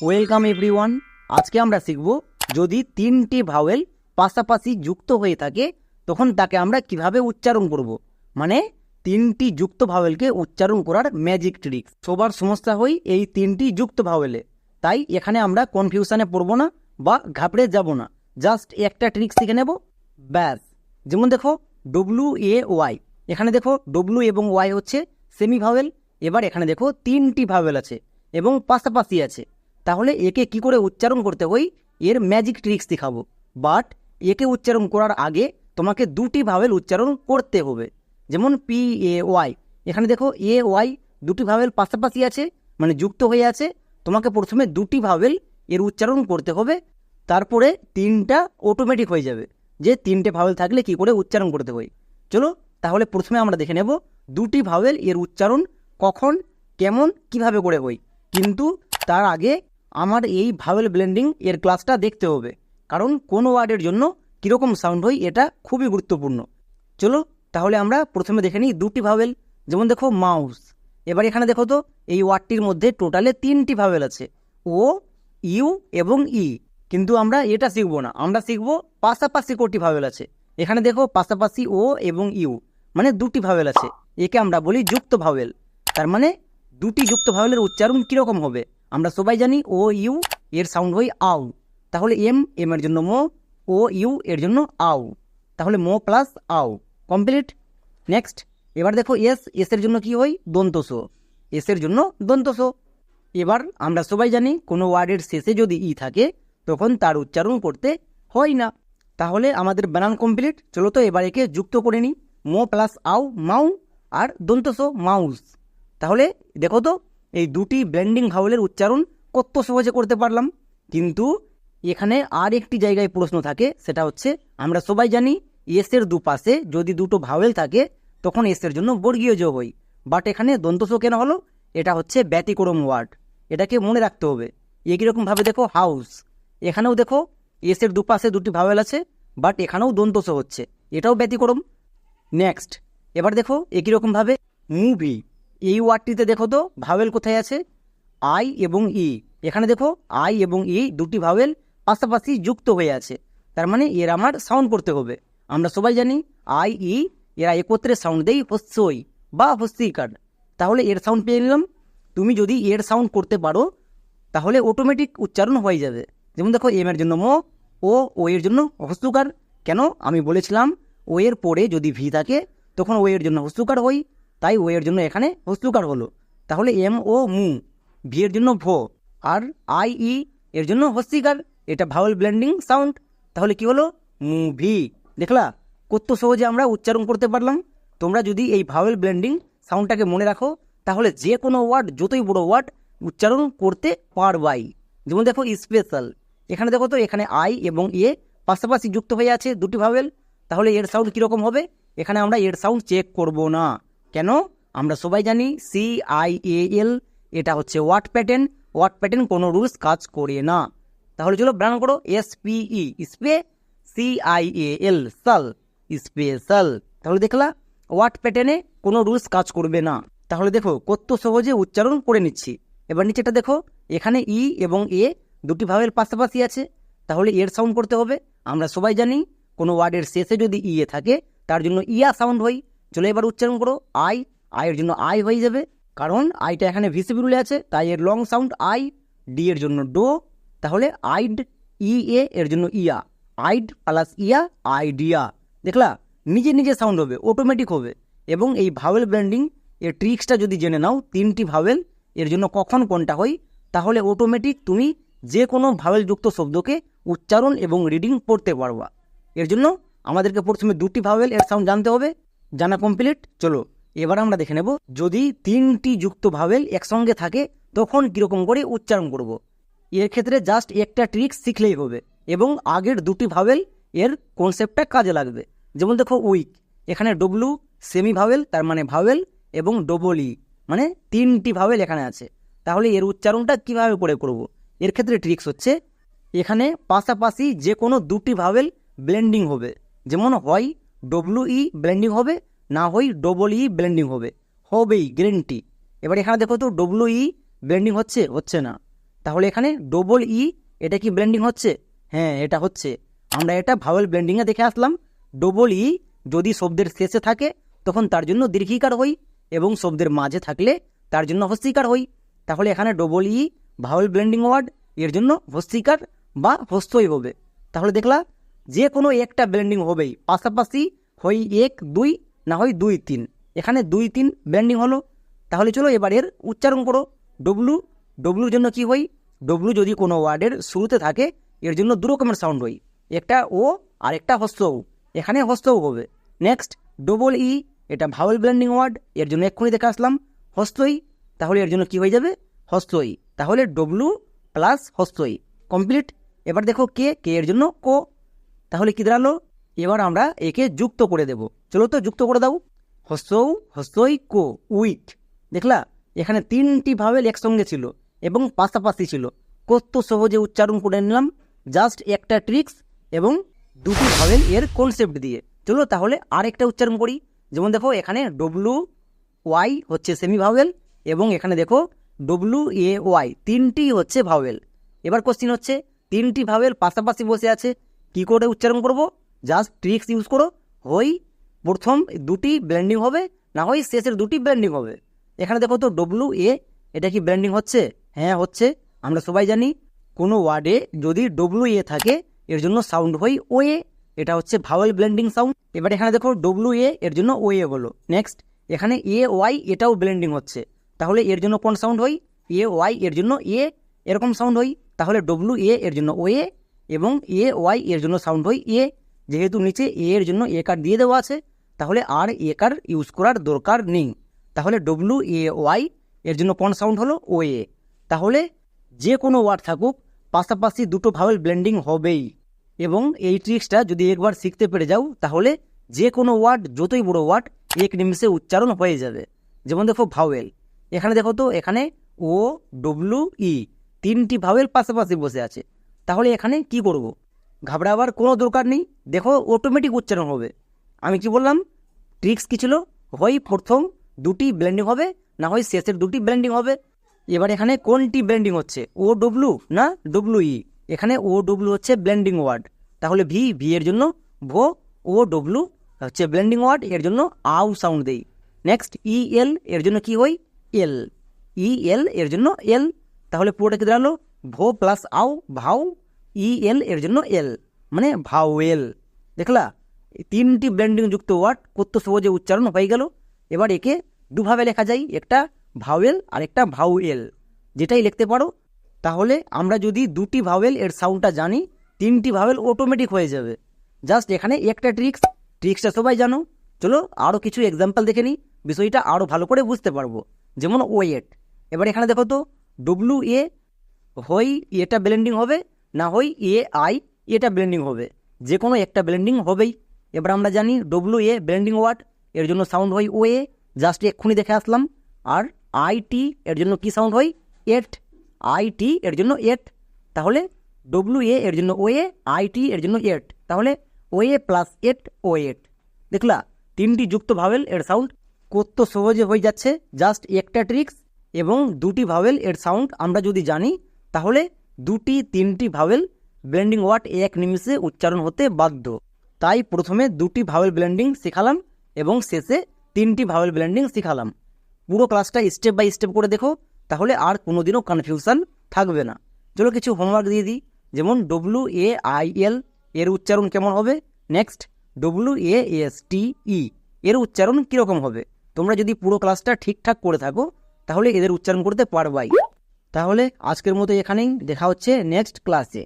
Welcome everyone আজকে আমরা শিখব, যদি তিনটি ভাওয়েল পাশাপাশি যুক্ত হয়ে থাকে, তখন তাকে আমরা কীভাবে উচ্চারণ করব? মানে তিনটি যুক্ত ভাওয়েলকে উচ্চারণ করার ম্যাজিক ট্রিক্স সবার সমস্যা হয় এই তিনটি যুক্ত ভাওয়েলে তাই এখানে আমরা কনফিউশনে পড়ব না বা ঘাবড়ে যাব না। জাস্ট একটা ট্রিক শিখে নেব। ব্যাস। যেমন দেখো ডব্লু এ ওয়াই এখানে দেখো ডব্লু এবং ওয়াই হচ্ছে সেমি ভাওয়েল এবার এখানে দেখো, তিনটি ভাওয়েল আছে এবং পাশাপাশি আছে। তাহলে একে কি করে উচ্চারণ করতে হয়? এর ম্যাজিক ট্রিক্স দেখাবো। বাট একে উচ্চারণ করার আগে তোমাকে দুটি ভাওয়েল উচ্চারণ করতে হবে। যেমন পি এ ওয়াই এখানে দেখো এ ওয়াই দুটি ভাওয়েল পাশাপাশি আছে মানে যুক্ত হয়ে আছে। তোমাকে প্রথমে দুটি ভাওয়েল এর উচ্চারণ করতে হবে, তারপরে তিনটা অটোমেটিক হয়ে যাবে। যে তিনটে ভাওয়েল থাকলে কি করে উচ্চারণ করতে হয়? চলো তাহলে প্রথমে আমরা দেখে নেব দুটি ভাওয়েল এর উচ্চারণ কখন, কেমন, কীভাবে করে হই কিন্তু তার আগে আমার এই ভাওয়েল ব্লেন্ডিং এর ক্লাসটা দেখতে হবে। কারণ কোন ওয়ার্ডের জন্য কীরকম সাউন্ড হয় এটা খুবই গুরুত্বপূর্ণ। চলো, তাহলে আমরা প্রথমে দেখে নিই দুটি ভাওয়েল। যেমন দেখো মাউস। এবার এখানে দেখো তো, এই ওয়ার্ডটির মধ্যে টোটালে তিনটি ভাওয়েল আছে। ও, ইউ এবং ই। কিন্তু আমরা এটা শিখব না। আমরা শিখব পাশাপাশি কোটি ভাওয়েল আছে। এখানে দেখো পাশাপাশি ও এবং ইউ। মানে দুটি ভাওয়েল আছে। একে আমরা বলি যুক্ত ভাওয়েল। তার মানে দুটি যুক্ত ভাওয়েলের উচ্চারণ কীরকম হবে? আমরা সবাই জানি ও, ইউ, এর সাউন্ড হয় আউ। তাহলে এম এম এর জন্য মো, ও, ইউ, এর জন্য আউ। তাহলে মো প্লাস আউ। কমপ্লিট? নেক্সট এবার দেখো এস এস এর জন্য কি হয় দন্তসো এস এর জন্য দন্তসো এবার আমরা সবাই জানি কোনো ওয়ার্ডের শেষে যদি ই থাকে, তখন তার উচ্চারণ করতে হয় না। তাহলে আমাদের বানান কমপ্লিট চলো তো এবার একে যুক্ত করে নিই। মো প্লাস আউ, মাউ, আর দন্তসো মাউস। তাহলে দেখো তো এই দুটি ব্লেন্ডিং ভাওয়েলের উচ্চারণ কত সহজে করতে পারলাম। কিন্তু এখানে আর একটি জায়গায় প্রশ্ন থাকে, সেটা হচ্ছে, আমরা সবাই জানি এসের দুপাশে যদি দুটো ভাওয়েল থাকে, তখন এসের জন্য বর্গীয় যোগ হয়। বাট এখানে দন্তস কেন হলো? এটা হচ্ছে ব্যতিক্রম ওয়ার্ড। এটাকে মনে রাখতে হবে। একই রকমভাবে দেখো? হাউস এখানেও দেখো এসের দুপাশে দুটি ভাওয়েল আছে বাট এখানেও দন্তস হচ্ছে। এটাও ব্যতিক্রম। নেক্সট এবার দেখো একই রকমভাবে মুভি এই ওয়ার্ডটিতে দেখো তো, ভাওয়েল কোথায় আছে? আই এবং ই। এখানে দেখো, আই এবং ই দুটি ভাওয়েল পাশাপাশি যুক্ত হয়ে আছে। তার মানে এর আমার সাউন্ড করতে হবে। আমরা সবাই জানি, আই, ই, এরা একত্রে সাউন্ড দেই হস্যই বা হস্যিকার তাহলে এর সাউন্ড পেয়ে নিলাম। তুমি যদি এর সাউন্ড করতে পারো, তাহলে অটোমেটিক উচ্চারণ হয়ে যাবে। যেমন দেখো, এম এর জন্য মো, ও ও এর জন্য হস্তুকার। কেন? আমি বলেছিলাম, ও এর পরে যদি ভি থাকে, তখন ও এর জন্য হস্তুকার হই। তাই ও এর জন্য এখানে হস্তুকার হলো। তাহলে এম ও মু ভি এর জন্য ভো, আর আই ই এর জন্য হস্তিকার এটা ভাওয়েল ব্লেন্ডিং সাউন্ড। তাহলে কি হলো? মুভি। দেখলা? কত সহজে আমরা উচ্চারণ করতে পারলাম। তোমরা যদি এই ভাওয়েল ব্লেন্ডিং সাউন্ডটাকে মনে রাখো, তাহলে যে কোনো ওয়ার্ড, যতই বড় ওয়ার্ড, উচ্চারণ করতে পারবাই। যেমন দেখো স্পেশাল এখানে দেখো তো, এখানে আই এবং এ পাশাপাশি যুক্ত হয়ে আছে দুটি ভাওয়েল। তাহলে এর সাউন্ড কীরকম হবে? এখানে আমরা এর সাউন্ড চেক করব না। কেন? আমরা সবাই জানি সি আই এ এল এটা হচ্ছে ওয়াট প্যাটার্ন ওয়াট প্যাটার্ন কোনো রুলস কাজ করে না। তাহলে চলো ব্রান করো। এস পি ই স্পে সি আই এ এল সাল স্পেশাল তাহলে দেখলা, ওয়াট প্যাটার্নে কোনো রুলস কাজ করবে না। তাহলে দেখো, কত সহজে উচ্চারণ করে নিচ্ছি। এবার নিচেটা দেখো, এখানে ই এবং এ দুটি ভাবের পাশাপাশি আছে। তাহলে এর সাউন্ড করতে হবে। আমরা সবাই জানি, কোনো ওয়ার্ডের শেষে যদি ইয়ে থাকে, তার জন্য ইয়া সাউন্ড হয়। চলো এবার উচ্চারণ করো আই। আয়ের জন্য আই হয়ে যাবে, কারণ আইটা এখানে ভিসিবিউলে আছে, তাই এর লং সাউন্ড আই ডি এর জন্য ডো, তাহলে আইড ই এ এর জন্য ইয়া, আইড প্লাস ইয়া আইডিয়া দেখলা, নিজে নিজে সাউন্ড হবে অটোমেটিক হবে, এবং এই ভাওয়েল ব্র্যান্ডিং এর ট্রিক্সটা যদি জেনে নাও, তিনটি ভাওয়েল এর জন্য কখন কোনটা হয়, তাহলে অটোমেটিক তুমি যে কোনো ভাওয়েলযুক্ত শব্দকে উচ্চারণ এবং রিডিং পড়তে পারবা। এর জন্য আমাদেরকে প্রথমে দুটি ভাওয়েল এর সাউন্ড জানতে হবে জানা কমপ্লিট চলো, এবার আমরা দেখে নেব, যদি তিনটি যুক্ত ভাবেল একসঙ্গে থাকে, তখন কীরকম করে উচ্চারণ করব। এর ক্ষেত্রে জাস্ট একটা ট্রিক্স শিখলেই হবে, এবং আগের দুটি ভাবেল এর কনসেপ্টটা কাজে লাগবে যেমন দেখো উইক এখানে ডব্লু সেমি ভাওয়েল তার মানে ভাবেল এবং ডবল ই মানে তিনটি ভাবেল এখানে আছে তাহলে এর উচ্চারণটা কীভাবে করে করব। এর ক্ষেত্রে ট্রিক্স হচ্ছে, এখানে পাশাপাশি যে কোনো দুটি ভাবেল ব্লেন্ডিং হবে, যেমন হয় ডব্লু ই ব্লেন্ডিং হবে, না হই ডবল ই ব্লেন্ডিং হবে। হবেই গ্যারেন্টি এবার এখানে দেখো তো ডব্লু ই ব্লেন্ডিং হচ্ছে হচ্ছে না। তাহলে এখানে ডবল ই এটা কি ব্লেন্ডিং হচ্ছে? হ্যাঁ এটা হচ্ছে। আমরা এটা ভাওয়েল ব্লেন্ডিংয়ে দেখে আসলাম। ডবল ই যদি শব্দের শেষে থাকে, তখন তার জন্য দীর্ঘিকার হই এবং শব্দের মাঝে থাকলে তার জন্য হস্তিকার হই। তাহলে এখানে double E vowel blending word এর জন্য হস্তিকার বা হস্তই হবে। তাহলে দেখলা যে কোনো একটা ব্লেন্ডিং হবেই। পাশাপাশি হয় এক, দুই, না হয় দুই, তিন। এখানে দুই, তিন ব্লেন্ডিং হলো। তাহলে চলো এবার এর উচ্চারণ করো। ডব্লু ডব্লুর জন্য কি হই? ডব্লু যদি কোনো ওয়ার্ডের শুরুতে থাকে, এর জন্য দু রকমের সাউন্ড হই। একটা ও আর একটা হস্ত ও। এখানে হস্ত হবে। নেক্সট ডবল ই এটা ভাওয়েল ব্লেন্ডিং ওয়ার্ড এর জন্য এক্ষুনি দেখে আসলাম। হস্তই তাহলে এর জন্য কি হয়ে যাবে? হস্তই তাহলে ডব্লু প্লাস হস্তই কমপ্লিট এবার দেখো কে কে এর জন্য কো তাহলে কি দাঁড়াল? এবার আমরা একে যুক্ত করে দেব। চলো তো যুক্ত করে দাও। হস্তৌ হস্তই কো, উইট। দেখলা, এখানে তিনটি ভাবেল একসঙ্গে ছিল এবং পাশাপাশি ছিল। কত সহজে উচ্চারণ করে নিলাম। জাস্ট একটা ট্রিক্স এবং দুটি ভাবেল এর কনসেপ্ট দিয়ে। চলো তাহলে আর একটা উচ্চারণ করি। যেমন দেখো, এখানে ডব্লু ওয়াই হচ্ছে সেমি ভাওয়েল এবং এখানে দেখো, ডব্লু এ ওয়াই, তিনটি হচ্ছে ভাওয়েল। এবার কোশ্চিন হচ্ছে, তিনটি ভাওয়েল পাশাপাশি বসে আছে কি করে উচ্চারণ করব? জাস্ট ট্রিক্স ইউজ করো। হই প্রথম দুটি ব্র্যান্ডিং হবে, না হয় শেষের দুটি ব্র্যান্ডিং হবে। এখানে দেখো তো ডব্লু এ এটা কি ব্র্যান্ডিং হচ্ছে? হ্যাঁ হচ্ছে। আমরা সবাই জানি, কোনো ওয়ার্ডে যদি ডব্লু এ থাকে, এর জন্য সাউন্ড হয় ও এ এটা হচ্ছে ভাওয়েল ব্লেন্ডিং সাউন্ড এবার এখানে দেখো ডব্লু এ এর জন্য ও এ হলো নেক্সট এখানে এ ওয়াই এটাও ব্লেন্ডিং হচ্ছে। তাহলে এর জন্য কোন সাউন্ড হয়? এ ওয়াই এর জন্য এ এরকম সাউন্ড হয়। তাহলে ডব্লু এ এর জন্য ও এ এবং এ ওয়াই এর জন্য সাউন্ড হয় এ যেহেতু নিচে এ এর জন্য এ কার দিয়ে দেওয়া আছে, তাহলে আর এ কার ইউজ করার দরকার নেই। তাহলে ডব্লু এ ওয়াই এর জন্য কোন সাউন্ড হলো? ও এ তাহলে যে কোনো ওয়ার্ড থাকুক, পাশাপাশি দুটো ভাওয়েল ব্লেন্ডিং হবেই। এবং এই ট্রিক্সটা যদি একবার শিখতে পেরে যাও, তাহলে যে কোনো ওয়ার্ড যতই বড় ওয়ার্ড এক নিমিষে উচ্চারণ হয়ে যাবে। যেমন দেখো ভাওয়েল এখানে দেখো তো, এখানে ও ডব্লু ই তিনটি ভাওয়েল পাশাপাশি বসে আছে। তাহলে এখানে কি করব? ঘাবড়াবার কোনো দরকার নেই। দেখো অটোমেটিক উচ্চারণ হবে। আমি কি বললাম? ট্রিক্স কী ছিল? হয় প্রথম দুটি ব্লেন্ডিং হবে, না হয় শেষের দুটি ব্লেন্ডিং হবে। এবার এখানে কোনটি ব্লেন্ডিং হচ্ছে? ও ডব্লু না ডব্লু ই এখানে ও ডব্লু হচ্ছে ব্লেন্ডিং ওয়ার্ড তাহলে ভি ভি এর জন্য ভো ও ডব্লু হচ্ছে ব্লেন্ডিং ওয়ার্ড এর জন্য আউ সাউন্ড দেই। নেক্সট ই এল এর জন্য কি হয়? এল ই এল এর জন্য এল তাহলে পুরোটা কি দাঁড়াল? ভো প্লাস আউ, ভাউ, ই, এল এর জন্য এল মানে ভাওয়েল। দেখলা? তিনটি ব্লেন্ডিং যুক্ত ওয়ার্ড কত সহজে উচ্চারণ হয়ে গেল? এবার একে দুভাবে লেখা যায়, একটা ভাওয়েল আর একটা ভাউয়েল যেটাই লিখতে পারো। তাহলে আমরা যদি দুটি ভাওয়েল এর সাউন্ডটা জানি, তিনটি ভাওয়েল অটোমেটিক হয়ে যাবে। জাস্ট এখানে একটা ট্রিক্স ট্রিক্সটা সবাই জানো। চলো আরও কিছু এক্সাম্পল দেখে নিই, বিষয়টা আরও ভালো করে বুঝতে পারব। যেমন ওয়েট এবার এখানে দেখো তো ডব্লু এ হই, এটা ব্লেন্ডিং হবে, না হই, এ, আই, এটা ব্লেন্ডিং হবে। যে কোনো একটা ব্লেন্ডিং হবেই। এবার আমরা জানি ডব্লু এ ব্লেন্ডিং ওয়ার্ড এর জন্য সাউন্ড হয় ও এ জাস্ট এক্ষুনি দেখে আসলাম। আর আই টি এর জন্য কি সাউন্ড হয়? এট। আই টি এর জন্য এট। তাহলে ডব্লু এ এর জন্য ও এ আই টি এর জন্য এট। তাহলে ও এ প্লাস এট ও এট। দেখলা, তিনটি যুক্ত ভাবেল এর সাউন্ড কত সহজে হয়ে যাচ্ছে। জাস্ট একটা ট্রিক্স এবং দুটি ভাবেল এর সাউন্ড আমরা যদি জানি তাহলে দুটি, তিনটি ভাওয়েল ব্লেন্ডিং ওয়ার্ড এক নিমিষে উচ্চারণ হতে বাধ্য। তাই প্রথমে দুটি ভাওয়েল ব্লেন্ডিং শেখালাম এবং শেষে তিনটি ভাওয়েল ব্লেন্ডিং শেখালাম। পুরো ক্লাসটা স্টেপ বাই স্টেপ করে দেখো, তাহলে আর কোনোদিনও কনফিউশন থাকবে না। চলো কিছু হোমওয়ার্ক দিয়ে দিই। যেমন ডব্লু এ আই এল এর উচ্চারণ কেমন হবে? Next W A S T E এর উচ্চারণ কীরকম হবে? তোমরা যদি পুরো ক্লাসটা ঠিকঠাক করে থাকো, তাহলে এদের উচ্চারণ করতে পারবাই। তাহলে আজকের মতো এখানেই। দেখা হচ্ছে নেক্সট ক্লাসে